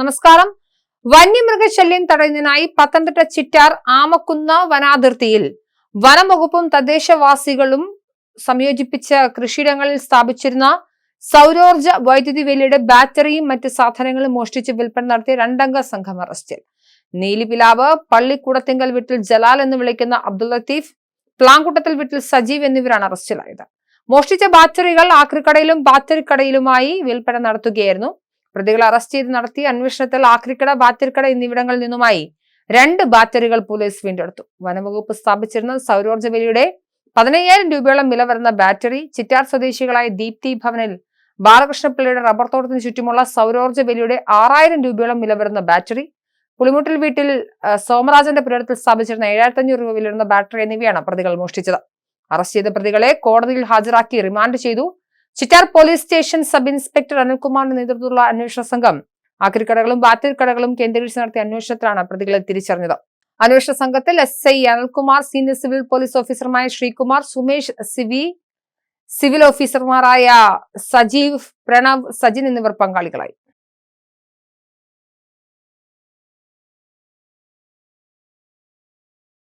നമസ്കാരം. വന്യമൃഗശല്യം തടയുന്നതിനായി പത്തനംതിട്ട ചിറ്റാർ ആമക്കുന്ന വനാതിർത്തിയിൽ വനംവകുപ്പും തദ്ദേശവാസികളും സംയോജിപ്പിച്ച കൃഷിയിടങ്ങളിൽ സ്ഥാപിച്ചിരുന്ന സൗരോർജ വൈദ്യുതി വേലിയുടെ ബാറ്ററിയും മറ്റ് സാധനങ്ങളും മോഷ്ടിച്ച് വിൽപ്പന നടത്തിയ രണ്ടംഗ സംഘം അറസ്റ്റിൽ. നീലിപിലാവ് പള്ളിക്കൂടത്തിങ്കൽ വീട്ടിൽ ജലാൽ എന്ന് വിളിക്കുന്ന അബ്ദുൽ ലത്തീഫ് പ്ലാങ്കുട്ടത്തിൽ വീട്ടിൽ സജീവ് എന്നിവരാണ് അറസ്റ്റിലായത്. മോഷ്ടിച്ച ബാറ്ററികൾ ആക്രിക്കടയിലും ബാറ്ററി കടയിലുമായി വിൽപ്പന നടത്തുകയായിരുന്നു. പ്രതികളെ അറസ്റ്റ് ചെയ്ത് നടത്തിയ അന്വേഷണത്തിൽ ആക്രിക്കട ബാറ്ററിക്കട എന്നിവിടങ്ങളിൽ നിന്നുമായി രണ്ട് ബാറ്ററികൾ പോലീസ് വീണ്ടെടുത്തു. വനംവകുപ്പ് സ്ഥാപിച്ചിരുന്ന സൗരോർജ വിലയുടെ പതിനയ്യായിരം രൂപയോളം വില വരുന്ന ബാറ്ററി ചിറ്റാർ സ്വദേശികളായ ദീപ്തി ഭവനിൽ ബാലകൃഷ്ണപിള്ളയുടെ റബ്ബർ തോട്ടത്തിന് ചുറ്റുമുള്ള സൗരോർജ വിലയുടെ ആറായിരം രൂപയോളം വില വരുന്ന ബാറ്ററി പുളിമുട്ടിൽ വീട്ടിൽ സോമരാജന്റെ പുരടത്തിൽ സ്ഥാപിച്ചിരുന്ന ഏഴായിരത്തി അഞ്ഞൂറ് രൂപ വിലയിരുന്ന ബാറ്ററി എന്നിവയാണ് പ്രതികൾ മോഷ്ടിച്ചത്. അറസ്റ്റ് ചെയ്ത പ്രതികളെ കോടതിയിൽ ഹാജരാക്കി റിമാൻഡ് ചെയ്തു. Chittar police station sub inspector അനിൽകുമാറിന്റെ നേതൃത്വത്തിലുള്ള അന്വേഷണ സംഘം ആക്രിക്കടകളും ബാത്തിൽ കടകളും കേന്ദ്രീകരിച്ച് നടത്തിയ അന്വേഷണത്തിലാണ് പ്രതികളെ തിരിച്ചറിഞ്ഞത്. അന്വേഷണ സംഘത്തിൽ S I Anilkumar senior civil police ഓഫീസർമാരായ ശ്രീകുമാർ സുമേഷ് സിവി സിവിൽ ഓഫീസർമാരായ സജീവ് പ്രണവ് സജിൻ എന്നിവർ പങ്കാളികളായി.